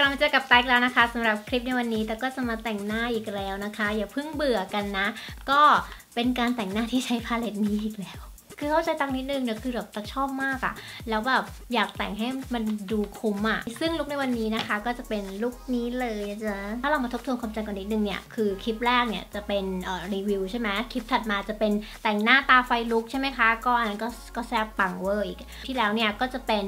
กลับมาเจอกับแต๊กแล้วนะคะสำหรับคลิปในวันนี้แต่ก็จะมาแต่งหน้าอีกแล้วนะคะ อย่าเพิ่งเบื่อกันนะ ก็เป็นการแต่งหน้าที่ใช้พาเลตนี้อีกแล้ว คือเข้าใจตังนิดนึงเนี่ยคือแบบตักชอบมากอะแล้วแบบอยากแต่งให้มันดูคุ้มอะซึ่งลุคในวันนี้นะคะ ก็จะเป็นลุคนี้เลยนะจ๊ะถ้าเรามาทบทวนความจำกันนิดนึงเนี่ยคือคลิปแรกเนี่ยจะเป็นรีวิวใช่ไหมคลิปถัดมาจะเป็นแต่งหน้าตาไฟลุกใช่ไหมคะก็อันนั้นก็ก็แซ่บปังเวอร์อีกที่แล้วเนี่ยก็จะเป็น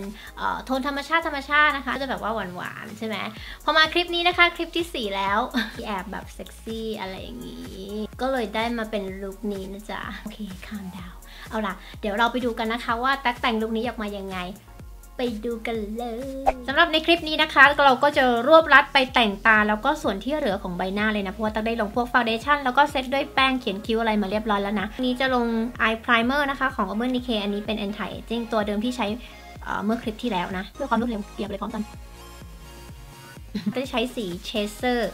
โทนธรรมชาติธรรมชาตินะคะก็จะแบบว่าหวานๆใช่ไหมพอมาคลิปนี้นะคะคลิปที่ 4 แล้วแอบแบบเซ็กซี่อะไรอย่างนี้ ก็เลยได้มาเป็นลุคนี้นะจ๊ะ โอเคคามดาว เอาล่ะ เดี๋ยวเราไปดูกันนะคะว่าแตั๊กแต่งลุคนี้ออกมายังไง ไปดูกันเลยสำหรับในคลิปนี้นะคะ เราก็จะรวบรัดไปแต่งตาแล้วก็ส่วนที่เหลือของใบหน้าเลยนะเพราะว่าตั๊กได้ลงพวกฟาวเดชั่นแล้วก็เซตด้วยแป้งเขียนคิ้วอะไรมาเรียบร้อยแล้วนะนี้จะลง eye primer นะคะของ Urban Decay อันนี้เป็น anti aging ตัวเดิมที่ใช้เเมื่อคลิปที่แล้วนะ เพื่อความรวดเร็วเกียบเลยพร้อมกันก็จะใช้สีเชเซอร์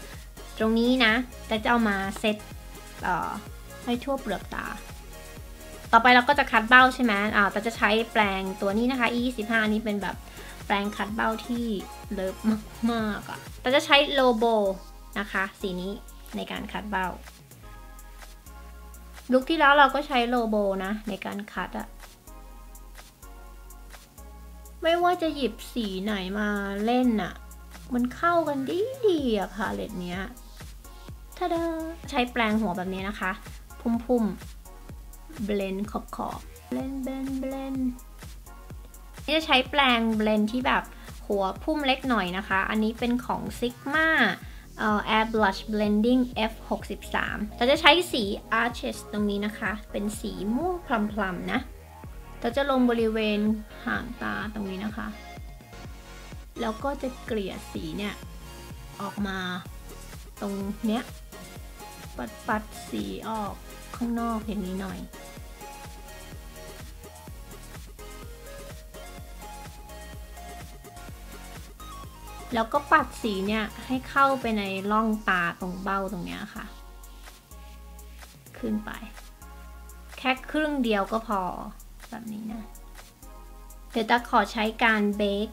ตรงนี้นะ แต่จะเอามาเซตเอ่อให้ทั่วเปลือกตา ต่อไปเราก็จะคัดเบ้าใช่ไหมอ่าแต่จะใช้แปรงตัวนี้นะคะ e 2 5นี้เป็นแบบแปรงคัดเบ้าที่เลิฟมากๆอะแต่จะใช้โลโบนะคะ สีนี้ในการคัดเบ้า ลุคที่แล้วเราก็ใช้โลโบนะในการคัดอะไม่ว่าจะหยิบสีไหนมาเล่นอะมันเข้ากันดีดีอะพาเลตเนี้ยทาดาใช้แปรงหัวแบบนี้นะคะ พุ่มๆ เบลนขอบขอบเบลนเบลนเบลนนี่จะใช้แปรงเบลนที่แบบหัวพุ่มเล็กหน่อยนะคะ อันนี้เป็นของ Sigma เอ่อ Air Blush Blending F63 เราจะใช้สี Arches ตรงนี้นะคะ เป็นสีม่วงพลำๆนะ เราจะลงบริเวณห่างตาตรงนี้นะคะ แล้วก็จะเกลี่ยสีเนี่ย ออกมาตรงเนี้ย ปัดปัดสีออกข้างนอกอย่างนี้หน่อย แล้วก็ปัดสีเนี่ยให้เข้าไปในร่องตาตรงเบ้าตรงเนี้ยค่ะ ขึ้นไป แค่ครึ่งเดียวก็พอแบบนี้นะ เดี๋ยวตาขอใช้การเบก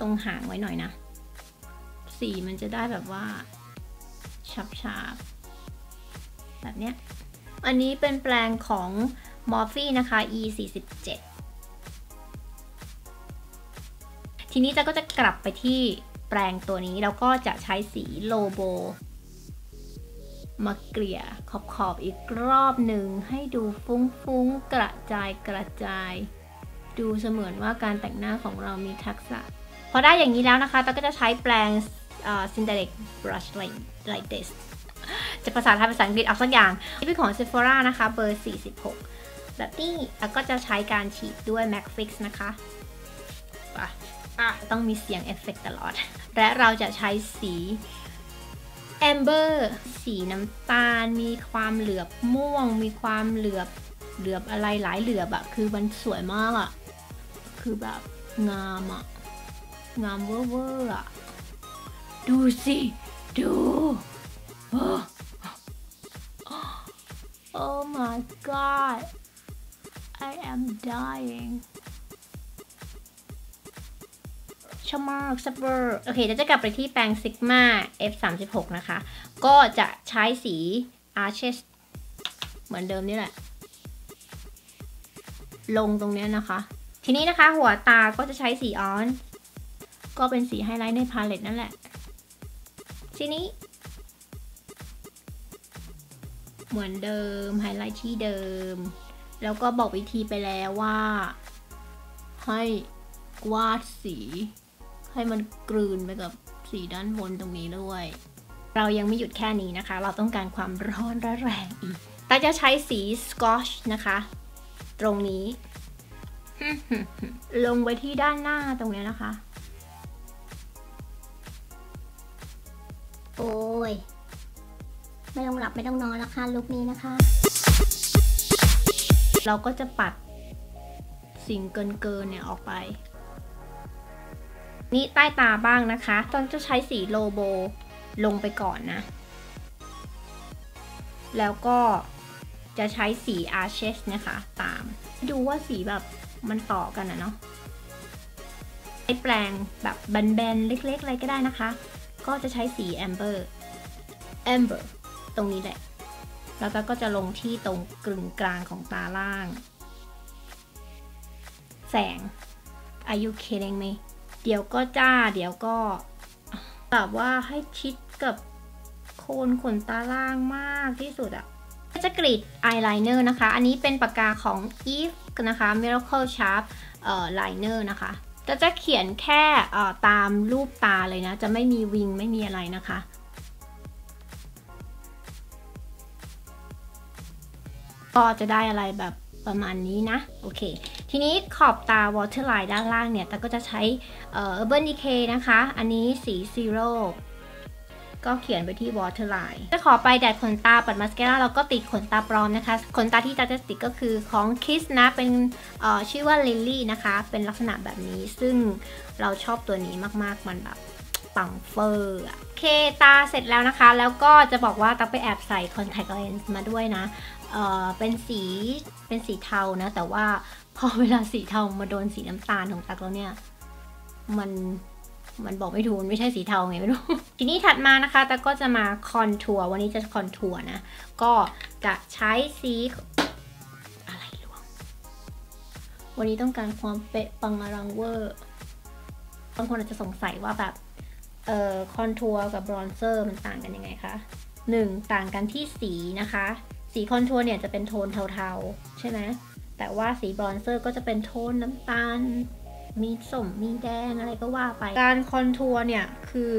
ตรงหางไว้หน่อยนะ สีมันจะได้แบบว่าฉับๆแบบเนี้ย อันนี้เป็นแปลงของมอร์ฟี่นะคะ E47 ทีนี้จะก็จะกลับไปที่แปลงตัวนี้แล้วก็จะใช้สีโลโบ มาเกลี่ยขอบขอบๆอีกรอบหนึ่งให้ดูฟุ้งๆ กระจายกระจาย ดูเสมือนว่าการแต่งหน้าของเรามีทักษะ พอได้อย่างนี้แล้วนะคะตาก็จะใช้แปลง uh, synthetic brush like like this จะภาษาไทยภาษาอังกฤษเอาสักอย่าง นี่เป็นของ Sephora นะคะ เบอร์ 46แบบนี้แล้วก็จะใช้การฉีดด้วย MAC Fix นะคะ อะต้องมีเสียงเอฟเฟกตลอด และเราจะใช้สี Amber สีน้ำตาล มีความเหลือบม่วง มีความเหลือบเหลือบอะไรหลายเหลือบอะคือมันสวยมากอะคือแบบงามอะงามเวอร์เวอร์อะดูสิ ดู Oh my god I am dying ชอบมากซับเบอร์โอเคเดี๋ยวจะกลับไปที่แปรง Sigma F 3 6 นะคะ ก็จะใช้สี Arches เหมือนเดิมนี่แหละ ลงตรงนี้นะคะ ทีนี้นะคะหัวตาก็จะใช้สีออน ก็เป็นสีไฮไลท์ในพาเลตนั่นแหละ ทีนี้ เหมือนเดิมไฮไลท์ที่เดิม แล้วก็บอกวิธีไปแล้วว่าให้วาดสี ให้มันกลืนไปกับสีด้านบนตรงนี้ด้วย เรายังไม่หยุดแค่นี้นะคะ เราต้องการความร้อนระแรงอีกแต่จะใช้สีสกอชนะคะ ตรงนี้ ลงไว้ที่ด้านหน้าตรงนี้นะคะ โอ้ย ไม่ต้องหลับไม่ต้องนอนแล้วค่ะลุกนี้นะคะ เราก็จะปัดสิ่งเกินเกินๆเนี่ยออกไป นี่ใต้ตาบ้างนะคะ ตอนจะใช้สีโลโบลงไปก่อนนะ แล้วก็จะใช้สีอาร์เชสนะคะ ตาม ดูว่าสีแบบมันต่อกันนะเนาะใช้แปรงแบบแบนๆ เล็กๆ อะไรก็ได้นะคะ ก็จะใช้สีแอมเบอร์แอมเบอร์ตรงนี้แหละ แล้วก็จะลงที่ตรงกลึงกลางของตาล่าง แสง Are you kidding me เดี๋ยวก็จ้า เดี๋ยวก็แบบว่าให้ชิดกับโคนขนตาล่างมากที่สุดอะจะกรีดอายไลเนอร์นะคะ อันนี้เป็นปากกาของ Eve นะคะ Miracle Sharp เอ่อไลเนอร์นะคะจะจะเขียนแค่ตามรูปตาเลยนะ จะไม่มีวิงไม่มีอะไรนะคะ ก็จะได้อะไรแบบประมาณนี้นะ โอเค ทีนี้ขอบตา waterline ด้านล่างเนี่ยแต่ก็จะใช้ Urban Decay นะคะ อันนี้สี Zero ก็เขียนไปที่ waterline จะขอไปแดดขนตาปัดมาสการ่าแล้วก็ติดขนตาปลอมนะคะ ขนตาที่จะจะติดก็คือของ Kiss นะ เป็นชื่อว่า Lily นะคะ เป็นลักษณะแบบนี้ ซึ่งเราชอบตัวนี้มากๆ มันแบบปังเฟอร์โอเคตาเสร็จแล้วนะคะ แล้วก็จะบอกว่าตักไปแอบใส่ contact lens มาด้วยนะเเป็นสี เป็นสีเทานะ แต่ว่า พอเวลาสีเทามาโดนสีน้ำตาลของตักแล้วเนี่ย มันมันบอกไม่ถูกไม่ใช่สีเทาไงไม่รู้ ทีนี้ถัดมานะคะแต่ก็จะมาคอนทัวร์วันนี้จะคอนทัวร์นะ ก็จะใช้สีอะไรลวง วันนี้ต้องการความเป๊ะปังอลังเวอร์บางคนอาจจะสงสัยว่าแบบเอ่อคอนทัวร์กับบรอนเซอร์มันต่างกันยังไงคะหนึ่งต่างกันที่สีนะคะ สีคอนทัวร์เนี่ยจะเป็นโทนเทาๆ ใช่ไหม แต่ว่าสีบรอนเซอร์ก็จะเป็นโทนน้ำตาล มีสมมีแดงอะไรก็ว่าไป การคอนทัวร์เนี่ยคือ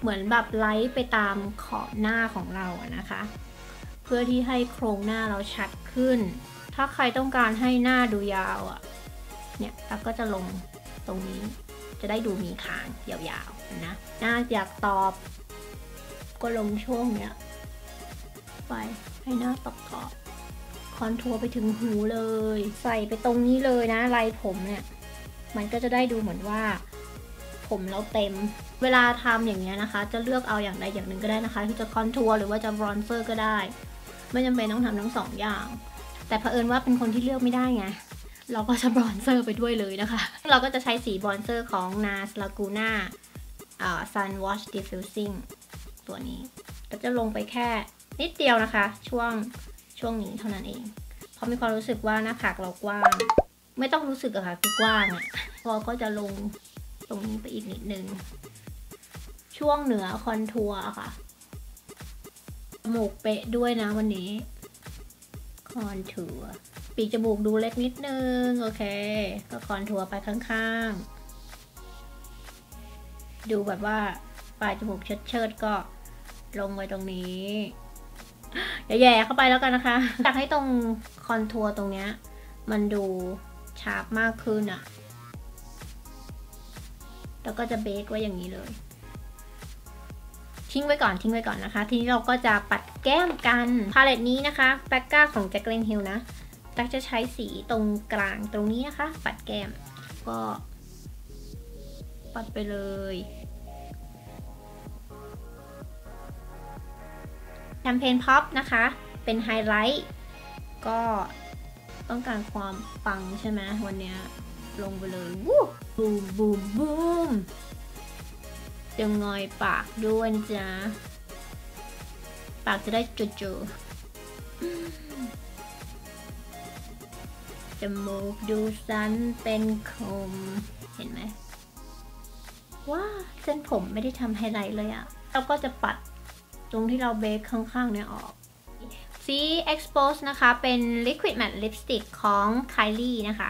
เหมือนแบบไลท์ไปตามขอบหน้าของเราอะนะคะ เพื่อที่ให้โครงหน้าเราชัดขึ้น ถ้าใครต้องการให้หน้าดูยาวอะเนี่ยเราก็จะลงตรงนี้จะได้ดูมีคางยาวๆนะหน้าอยากตอบ ก็ลงช่วงเนี้ยไปให้หน้าตอบตอบ คอนทัวร์ไปถึงหูเลย ใส่ไปตรงนี้เลยนะลายผมเนี่ย มันก็จะได้ดูเหมือนว่า ผมเราเต็ม เวลาทำอย่างเงี้ยนะคะ จะเลือกเอาอย่างใดอย่างหนึ่งก็ได้นะคะที่จะคอนทัวร์หรือว่าจะบรอนเซอร์ก็ได้ ไม่จำเป็นต้องทำทั้งสองอย่าง แต่เผอิญว่าเป็นคนที่เลือกไม่ได้ไงเราก็จะบรอนเซอร์ไปด้วยเลยนะคะ เราก็จะใช้สีบรอนเซอร์ของ NARS Laguna อ่า Sun Wash Diffusing ตัวนี้ก็จะลงไปแค่นิดเดียวนะคะ ช่วง ช่วงนี้เท่านั้นเอง เพราะมีความรู้สึกว่าหน้าผากเรากว้าง ไม่ต้องรู้สึกอะค่ะคือกว้างอะเราก็จะลงตรงนี้ไปอีกนิดนึง ช่วงเหนือคอนทัวร์ค่ะจมูกเป๊ะด้วยนะวันนี้ คอนทัวร์ปีกจมูกดูเล็กนิดนึง โอเค ก็คอนทัวร์ไปข้างๆ ดูแบบว่าปลายจมูกเชิดๆก็ลงไว้ตรงนี้ แย่ๆเข้าไปแล้วกันนะคะอยากให้ตรงคอนทัวร์ตรงเนี้ย มันดูชาร์ปมากขึ้นอะแล้วก็จะเบคไว้อย่างนี้เลย ทิ้งไว้ก่อนทิ้งไว้ก่อนนะคะ ทีนี้เราก็จะปัดแก้มกัน พาเลตนี้นะคะแบคก้าของแจ็คเลนฮิลนะแจ็คจะใช้สีตรงกลางตรงนี้นะคะ ปัดแก้มก็ปัดไปเลย แชมเปญพ็อปนะคะ เป็นไฮไลท์ก็ต้องการความปังใช่ไหมวันนี้ลงไปเลยวู้บูมบูมบูมจะงอยปากด้วยนะจ๊ะ ปากจะได้จุๆจมูกดูสันเป็นคม เห็นไหมว้าเส้นผมไม่ได้ทำไฮไลท์เลยอะเราก็จะปัด ตรงที่เราเบคข้างๆเนี่ยออก สี Expose นะคะ เป็น Liquid Matte Lipstick ของ Kylie นะคะ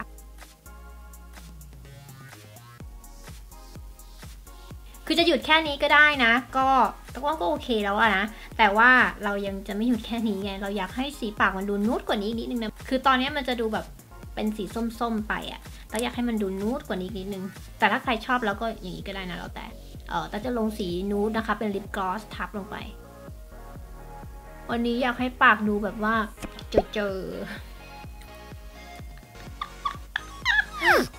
คือจะหยุดแค่นี้ก็ได้นะ ก็ตะว่าก็โอเคแล้วอะนะ แต่ว่าเรายังจะไม่หยุดแค่นี้ไง เราอยากให้สีปากมันดูนูดกว่านี้นิดนึงนะ คือตอนนี้มันจะดูแบบเป็นสีส้มๆไปอะเราอยากให้มันดูนูดกว่านี้นิดนึง แต่ถ้าใครชอบแล้วก็อย่างนี้ก็ได้นะแล้วแต่ เออแต่จะลงสีนูดนะคะ เป็นลิปกลอสทับลงไป วันนี้อยากให้ปากดูแบบว่า เจอเจอ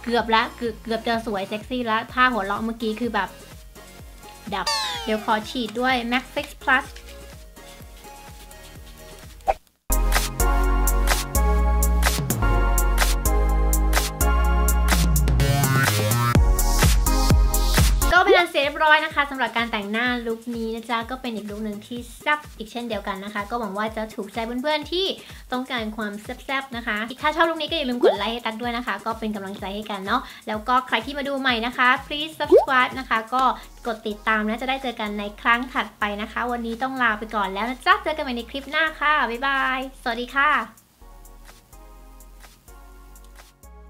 เกือบแล้วเกือบเกือบจะสวยเซ็กซี่ละท่าหัวเราะเมื่อกี้คือแบบ ดับ เดี๋ยวขอฉีดด้วย Max Fix Plus ร้อยนะคะสำหรับการแต่งหน้าลุคนี้นะจ๊ะก็เป็นอีกลุคหนึ่งที่แซ่บอีกเช่นเดียวกันนะคะ ก็หวังว่าจะถูกใจเพื่อนๆที่ต้องการความแซ่บๆนะคะ ถ้าชอบลุคนี้ก็อย่าลืมกดไลค์ให้ตั๊กด้วยนะคะ ก็เป็นกำลังใจให้กันเนาะแล้วก็ใครที่มาดูใหม่นะคะ please subscribe นะคะ ก็กดติดตามนะจะได้เจอกันในครั้งถัดไปนะคะ วันนี้ต้องลาไปก่อนแล้วนะจ๊ะเจอกันใหม่ในคลิปหน้าค่ะบ๊ายบายสวัสดีค่ะ